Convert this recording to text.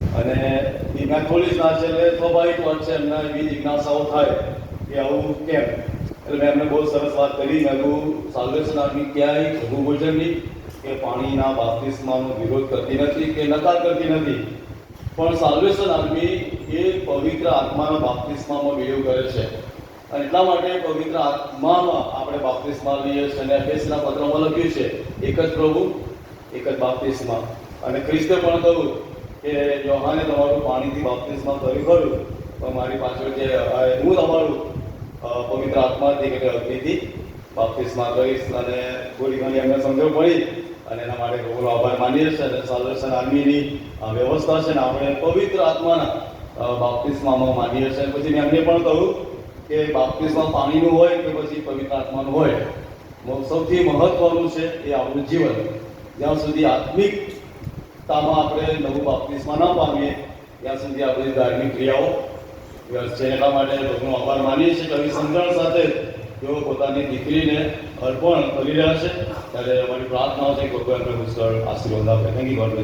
અને એ મેથોડિસ્ટના છે એટલે સ્વાભાવિક વાત છે, એમના એવી જિજ્ઞાસાઓ થાય કે આવું કેમ? એટલે મેં એમને બહુ સરસ વાત કરી, મેં કહું સાલ્વેશન આર્મી ક્યાંય પ્રભુભોજનની કે પાણીના બાપ્તિસ્માનો વિરોધ કરતી નથી, કે નકાર કરતી નથી. પણ સાલ્વેશન આર્મી એ પવિત્ર આત્માના બાપ્તિસ્મામાં બિલીવ કરે છે. અને એટલા માટે પવિત્ર આત્મામાં આપણે બાપ્તિસ્મા લઈએ છીએ અને એફેસના પત્રમાં લખ્યું છે, એક જ પ્રભુ, એક જ બાપ્તિસ્મા. અને ખ્રિસ્તે પણ કહ્યું કે યોહાને તમારું પાણીથી બાપ્તિસ્મા કર્યું ખરું પણ મારી પાછળ જે, હું તમારું પવિત્ર આત્માથી કે અગ્નિથી બાપ્તિસ્મા કરીશ અને થોડી ઘણી એમને સમજણ પડી અને એના માટે ગૌરવ આભાર માનીએ છીએ અને સાલ્વેશન આર્મીની વ્યવસ્થા છે ને આપણે પવિત્ર આત્માના બાપ્તિસ્મામાં માનીએ છીએ. પછી મેં એમને પણ કહ્યું કે બાપ્તિસ્મા પાણીનું હોય કે પછી પવિત્ર આત્માનું હોય. સૌથી મહત્વનું છે એ આપણું જીવન. જ્યાં સુધી આત્મિકતામાં આપણે નવું બાપ્તિસ્મા ન પામીએ. ત્યાં સુધી આપણી ધાર્મિક ક્રિયાઓ વ્યર્થ છે. એટલા માટે લોકોનો આભાર માનીએ છીએ. કવિ સમજણ સાથે તેઓ પોતાની દીકરીને અર્પણ કરી રહ્યા છે. ત્યારે અમારી પ્રાર્થનાઓ છે કે એમને પુષ્કળ આશીર્વાદ આપે. Thank you God